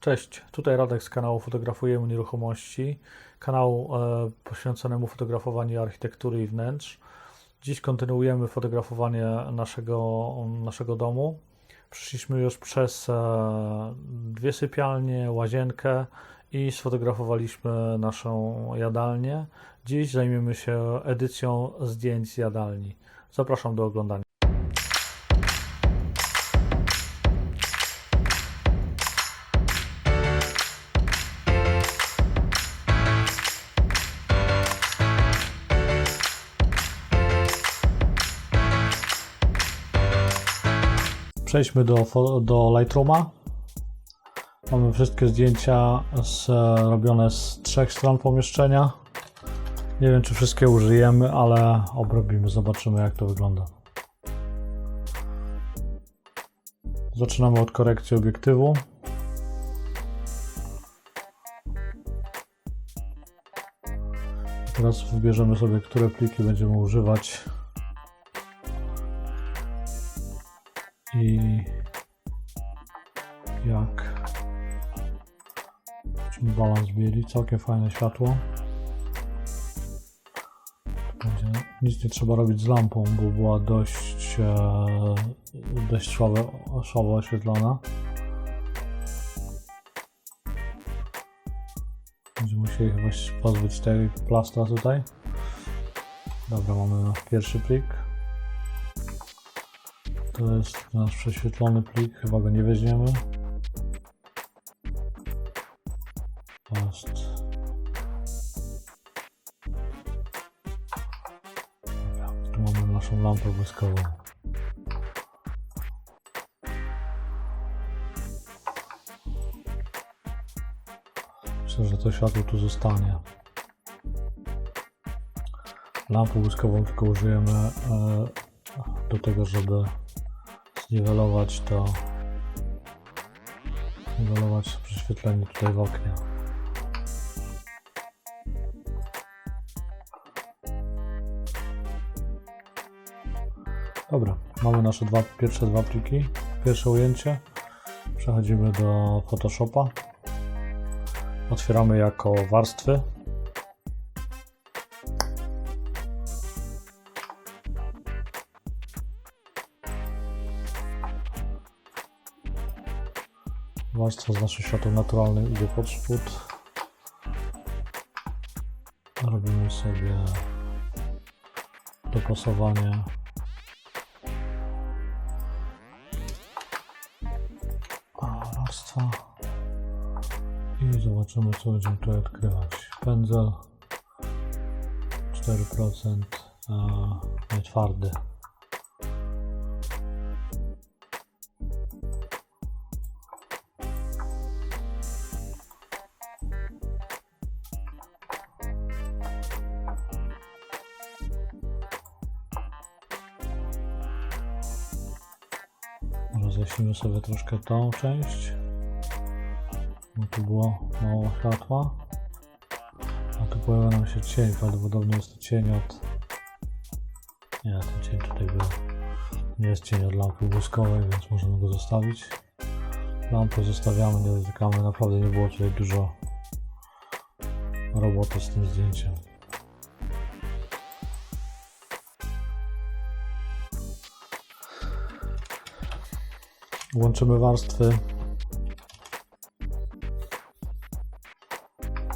Cześć, tutaj Radek z kanału Fotografujemy Nieruchomości, kanału e, poświęconemu fotografowaniu architektury i wnętrz. Dziś kontynuujemy fotografowanie naszego, naszego domu. Przyszliśmy już przez e, dwie sypialnie, łazienkę i sfotografowaliśmy naszą jadalnię. Dziś zajmiemy się edycją zdjęć z jadalni. Zapraszam do oglądania. Przejdźmy do, do Lightrooma. Mamy wszystkie zdjęcia z, robione z trzech stron pomieszczenia. Nie wiem, czy wszystkie użyjemy, ale obrobimy, zobaczymy, jak to wygląda. Zaczynamy od korekcji obiektywu. Teraz wybierzemy sobie, które pliki będziemy używać. I jak balans bieli, całkiem fajne światło. Będzie, nic nie trzeba robić z lampą, bo była dość e, dość słabo, słabo oświetlona. Będziemy musieli chyba pozbyć tego plastra tutaj. Dobra, mamy pierwszy plik to jest nasz prześwietlony plik, chyba go nie weźmiemy. Dobra, tu mamy naszą lampę błyskową. Myślę, że to światło tu zostanie. Lampę błyskową tylko użyjemy e, do tego, żeby zniwelować to zniwelować prześwietlenie tutaj w oknie. Dobra, mamy nasze dwa, pierwsze dwa pliki pierwsze ujęcie. Przechodzimy do Photoshopa. Otwieramy jako warstwy Z naszych światło naturalne idzie pod spód. Robimy sobie dopasowanie. Warstwa. I zobaczymy co będziemy tutaj odkrywać. Pędzel 4%, a nie twardy. Rozjaśnimy sobie troszkę tą część. Bo tu było mało światła. A tu pojawia nam się cień. Prawdopodobnie jest to cień od... Nie, ten cień tutaj był. Nie jest cień od lampy błyskowej, więc możemy go zostawić. Lampę zostawiamy, nie dotykamy. Naprawdę nie było tutaj dużo roboty z tym zdjęciem. Łączymy warstwy.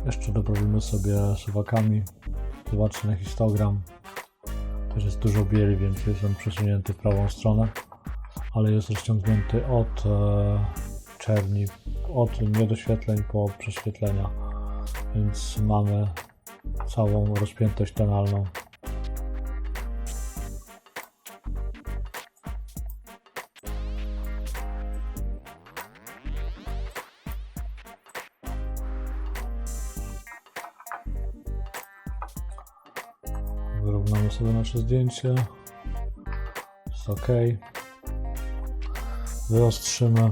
Jeszcze doprawimy sobie suwakami. Zobaczcie na histogram. Też jest dużo bieli, więc jest on przesunięty w prawą stronę, ale jest rozciągnięty od e, czerni, od niedoświetleń po prześwietlenia, więc mamy całą rozpiętość tonalną. Wyrównamy sobie nasze zdjęcie. Jest ok. Wyostrzymy.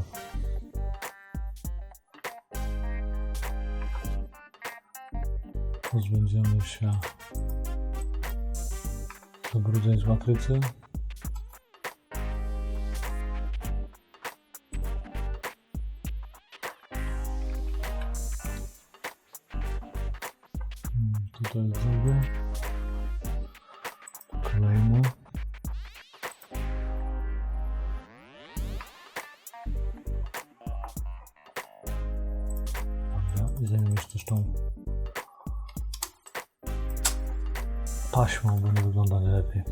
Pozbędziemy się zabrudzeń z matrycy. Się też tą taśmą, bo nie wygląda najlepiej.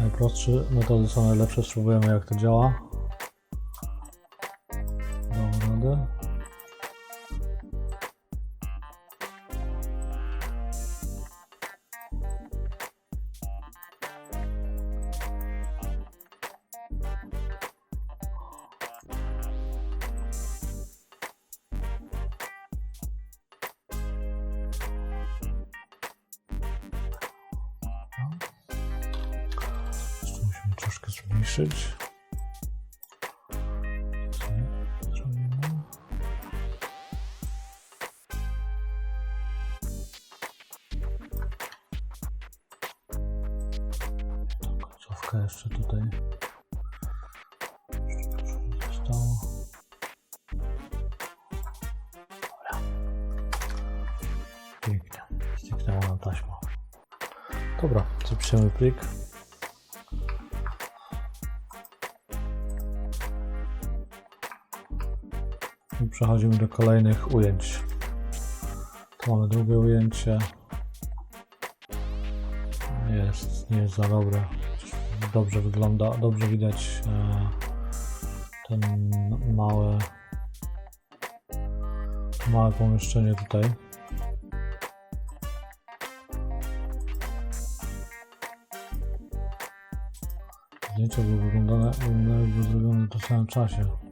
Najprostsze metody są najlepsze, spróbujemy jak to działa. Troszkę zmniejszyć. Końcówka jeszcze tutaj. Zostało. Dobra. Pięknie. Zniknęła nam taśma. Dobra, zapiszemy plik. Przechodzimy do kolejnych ujęć. Tu mamy drugie ujęcie. Jest, nie jest za dobre. Dobrze wygląda, dobrze widać e, ten małe, to małe pomieszczenie tutaj. Zdjęcia były wyglądane, jakby zrobione w tym samym czasie.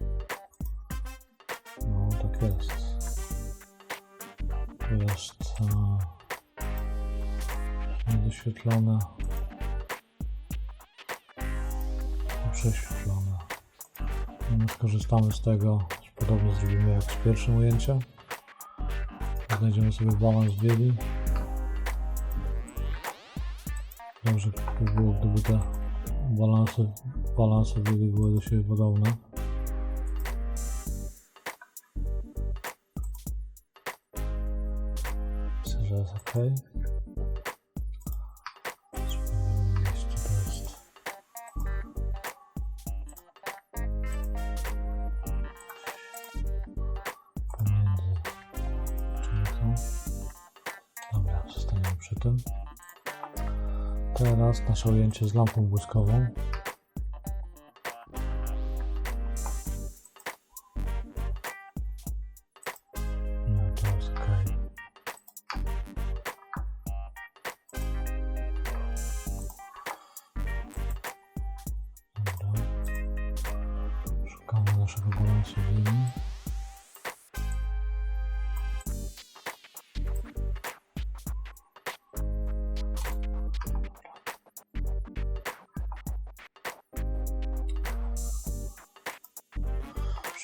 Niedoświetlone. i Prześwietlone. I my skorzystamy z tego, podobnie zrobimy jak z pierwszym ujęciem. Znajdziemy sobie balans bieli. Dobrze by było, gdyby te balanse, balanse bieli były do siebie podobne. Myślę, że jest ok. Nasze ujęcie z lampą błyskową. No. Szukamy naszego balansu linii.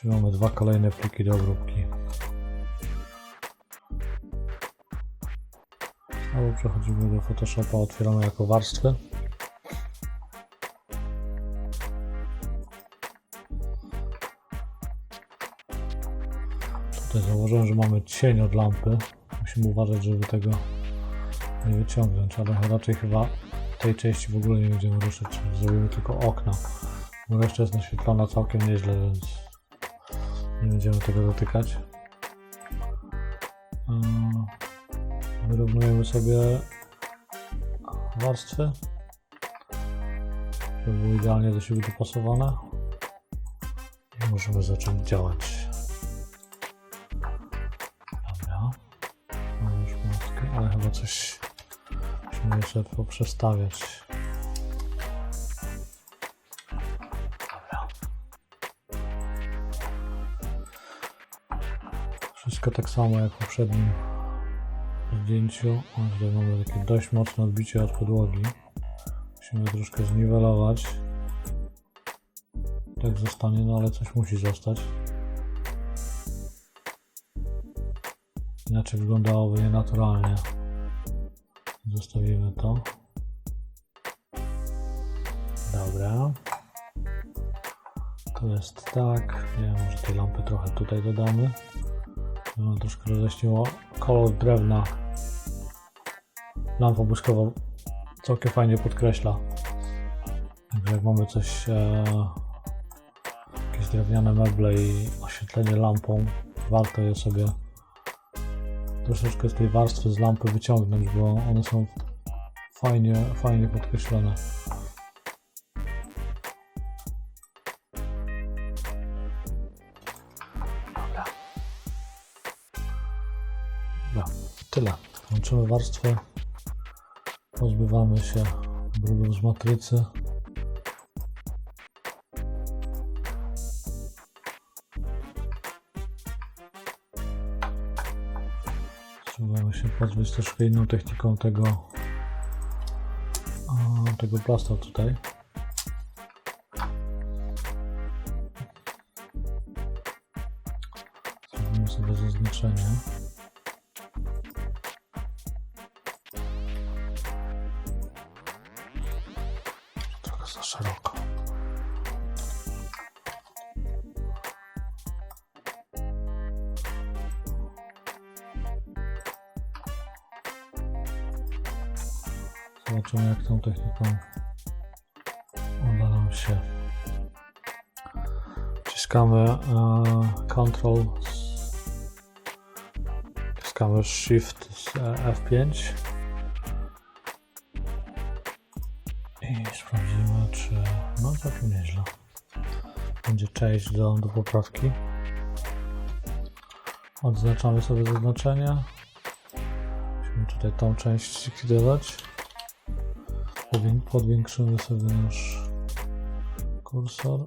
Przyjmamy dwa kolejne pliki do obróbki. Znowu przechodzimy do Photoshopa, otwieramy jako warstwę. Tutaj założyłem, że mamy cień od lampy. Musimy uważać, żeby tego nie wyciągnąć, ale raczej chyba tej części w ogóle nie będziemy ruszyć. Zrobimy tylko okna. Bo reszta jest naświetlona całkiem nieźle, więc nie będziemy tego dotykać. Wyrównujemy sobie warstwy, żeby były idealnie do siebie dopasowane. I możemy zacząć działać. Dobra. Mamy już matkę, ale chyba coś musimy jeszcze poprzestawiać. Tak samo jak w poprzednim zdjęciu. O, tutaj mamy takie dość mocne odbicie od podłogi. Musimy troszkę zniwelować. Tak zostanie, no ale coś musi zostać. Inaczej wyglądałoby nienaturalnie. Zostawimy to. Dobra. To jest tak. Nie wiem, może tej lampy trochę tutaj dodamy. No, troszkę roześniło. Kolor drewna. Lampa błyskowa całkiem fajnie podkreśla. Także jak mamy coś, e, jakieś drewniane meble i oświetlenie lampą, warto je sobie troszeczkę z tej warstwy z lampy wyciągnąć, bo one są fajnie, fajnie podkreślone. Tyle. Łączymy warstwę. Pozbywamy się brudów z matrycy. Spróbujemy się pozbyć troszkę inną techniką tego tego plasta tutaj. Za szeroko. Zobaczymy jak tą techniką uda nam się. Wciskamy e, Ctrl, wciskamy Shift z e, F5 nieźle. Będzie część do, do poprawki. Odznaczamy sobie zaznaczenie. Musimy tutaj tą część zlikwidować. Powię- Podwiększymy sobie nasz kursor.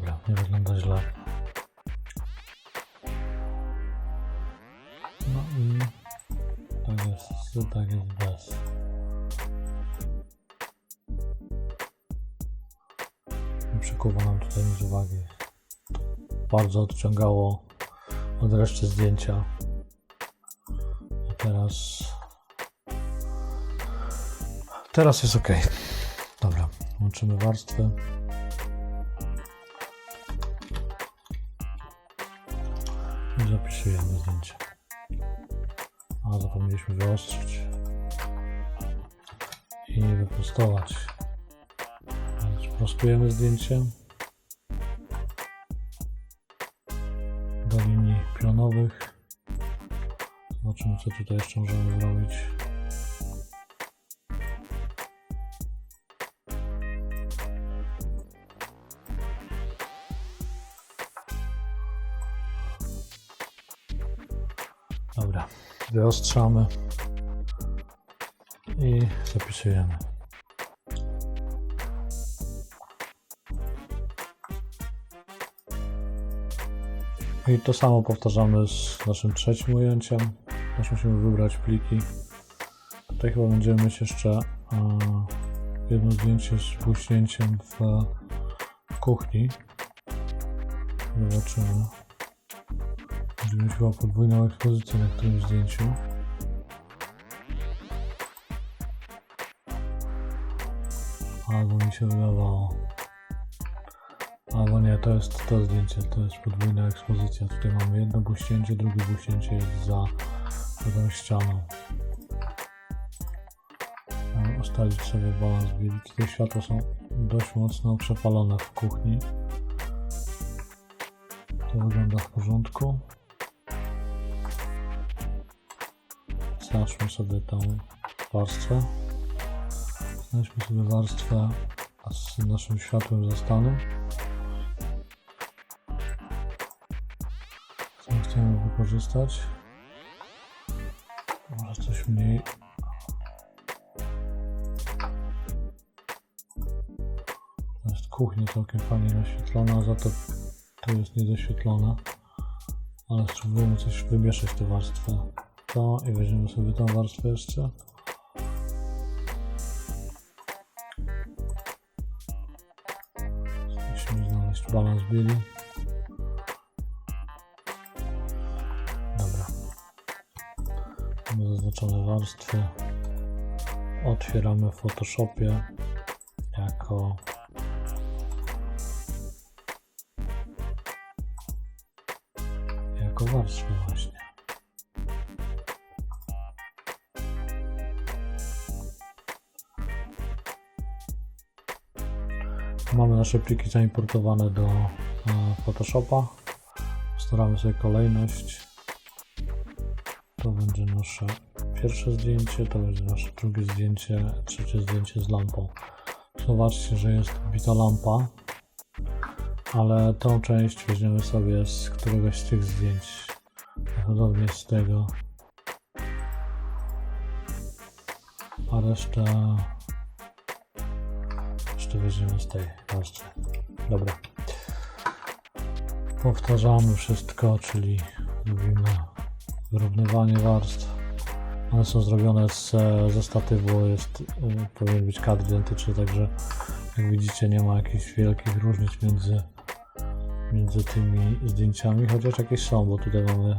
Dobra, nie wygląda źle. No i tak jest, tak jest bez. Nie przykuwa nam tutaj nic uwagi. Bardzo odciągało od reszty zdjęcia. A teraz... Teraz jest ok. Dobra, łączymy warstwy. Kopiujemy zdjęcie do linii pionowych. Zobaczymy, co tutaj jeszcze możemy zrobić. Dobra, wyostrzamy i zapisujemy. I to samo powtarzamy z naszym trzecim ujęciem. Też musimy wybrać pliki. Tutaj chyba będziemy mieć jeszcze jedno zdjęcie z błyśnięciem w, w kuchni. Zobaczymy. Będziemy mieć chyba podwójną ekspozycję na którymś zdjęciu. Albo mi się wydawało. Albo nie, to jest to zdjęcie, to jest podwójna ekspozycja. Tutaj mamy jedno błyśnięcie, drugie błyśnięcie jest za, tą ścianą. Mamy ustalić sobie balans bieliki. Te światła są dość mocno przepalone w kuchni. To wygląda w porządku. Znaczmy sobie tą warstwę. Znajdźmy sobie warstwę z naszym światłem zastanym. Chcemy wykorzystać? Może coś mniej. To jest kuchnia całkiem fajnie naświetlona, za to tu jest niedoświetlona. Ale spróbujemy coś wymieszać tę warstwę. To i weźmiemy sobie tą warstwę jeszcze. Musimy znaleźć balans bieli. Warstwy. Otwieramy w Photoshopie jako jako warstwę właśnie. Mamy nasze pliki zaimportowane do e, Photoshopa. Staramy sobie kolejność. To będzie nasze pierwsze zdjęcie, to nasze drugie zdjęcie, trzecie zdjęcie z lampą. Zobaczcie, że jest wbita lampa, ale tą część weźmiemy sobie z któregoś z tych zdjęć. Prawdopodobnie z tego. A resztę jeszcze weźmiemy z tej warstwy. Dobra. Powtarzamy wszystko, czyli robimy wyrównywanie warstw. One są zrobione z, ze statywu, jest, y, powinien być kadr identyczny, także jak widzicie nie ma jakichś wielkich różnic między, między tymi zdjęciami, chociaż jakieś są, bo tutaj mamy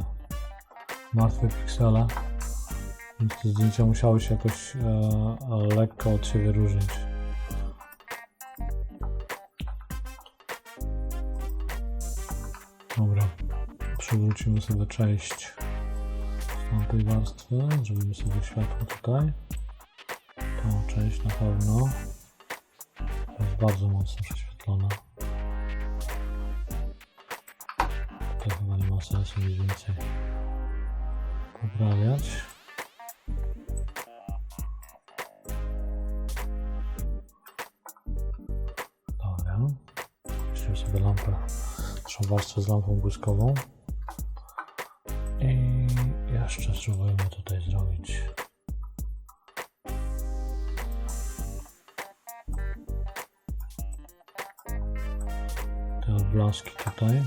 martwe piksele, więc te zdjęcia musiały się jakoś e, lekko od siebie różnić. Dobra, przywrócimy sobie część z tamtej warstwy, zrobimy sobie światło tutaj. Tą część na pewno. Jest bardzo mocno prześwietlona. Tutaj chyba nie ma sensu nic więcej poprawiać. Dobra. Weźmiemy sobie lampę, naszą warstwę z lampą błyskową. Jeszcze spróbujemy tutaj zrobić. Te odblaski tutaj.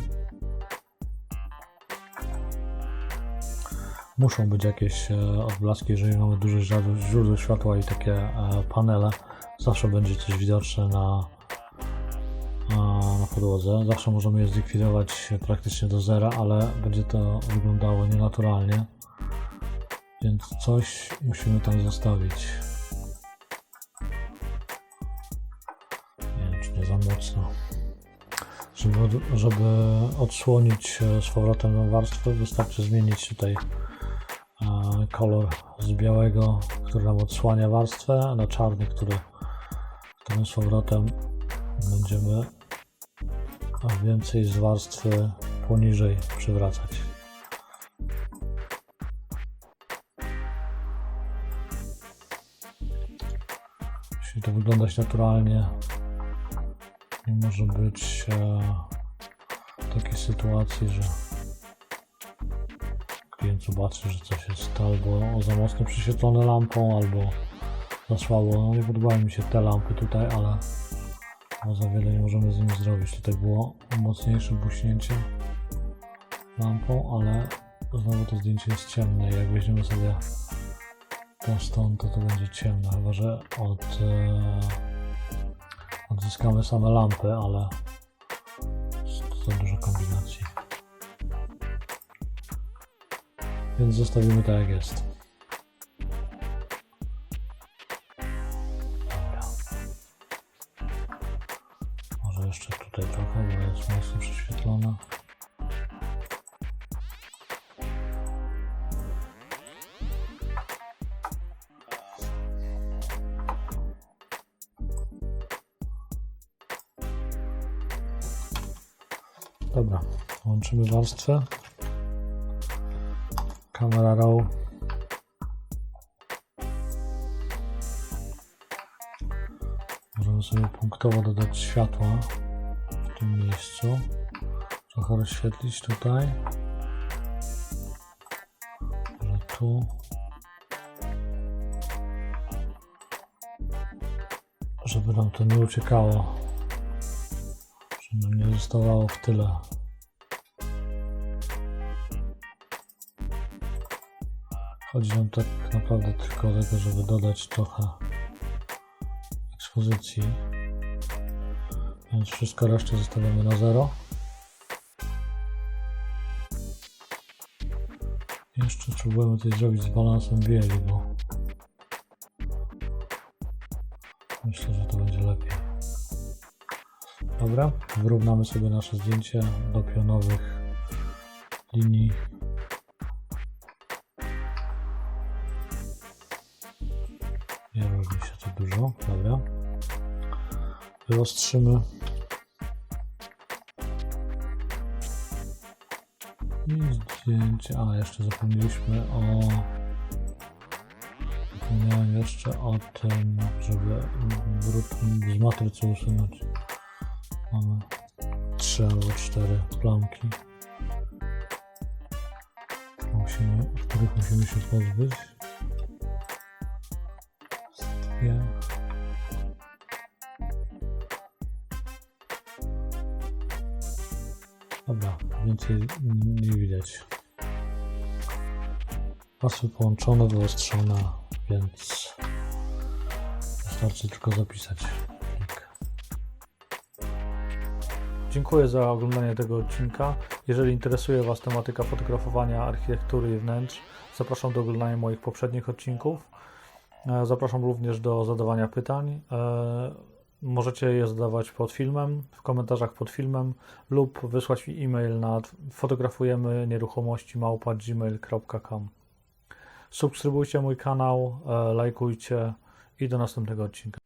Muszą być jakieś e, odblaski, jeżeli mamy duże źródło- światła i takie e, panele. Zawsze będzie coś widoczne na, na, na podłodze. Zawsze możemy je zlikwidować praktycznie do zera, ale będzie to wyglądało nienaturalnie. Więc coś musimy tam zostawić. Nie wiem, czy nie za mocno. Żeby, żeby odsłonić z powrotem warstwę, wystarczy zmienić tutaj e, kolor z białego, który nam odsłania warstwę, na czarny, który, którym z powrotem będziemy więcej z warstwy poniżej przywracać. To wyglądać naturalnie. Nie może być e, takiej sytuacji, że klient zobaczy, że coś jest albo za mocno przyświetlone lampą, albo za słabo. No nie podobały mi się te lampy tutaj, ale bo za wiele nie możemy z nimi zrobić. Tutaj było mocniejsze buśnięcie lampą, ale znowu to zdjęcie jest ciemne. Jak weźmiemy sobie tą stąd, to to będzie ciemno, chyba że od, e, odzyskamy same lampy, ale za dużo kombinacji. Więc zostawimy tak jak jest. Dobra. Może jeszcze tutaj trochę, bo jest mocno prześwietlone. Łączymy warstwę. Kamera RAW. Możemy sobie punktowo dodać światła w tym miejscu. Trochę rozświetlić tutaj. Może tu. Żeby nam to nie uciekało. Żeby nie zostawało w tyle. Chodzi nam tak naprawdę tylko o tego, żeby dodać trochę ekspozycji. Więc wszystko resztę zostawiamy na zero. Jeszcze spróbujemy coś zrobić z balansem bieli, bo myślę, że to będzie lepiej. Dobra, wyrównamy sobie nasze zdjęcie do pionowych linii Wyostrzymy. I zdjęcie. A, jeszcze zapomnieliśmy o. Zapomniałem jeszcze o tym, żeby brud z matrycy usunąć. Mamy trzy albo cztery plamki, musimy, których musimy się pozbyć. Dwie. Więcej nie widać. Pasy połączone, wyostrzone, więc wystarczy tylko zapisać. Dziękuję za oglądanie tego odcinka. Jeżeli interesuje Was tematyka fotografowania architektury i wnętrz, zapraszam do oglądania moich poprzednich odcinków. E, Zapraszam również do zadawania pytań. Możecie je zadawać pod filmem, w komentarzach pod filmem lub wysłać e-mail na fotografujemy nieruchomości małpa.gmail.com. Subskrybujcie mój kanał, e, lajkujcie i do następnego odcinka.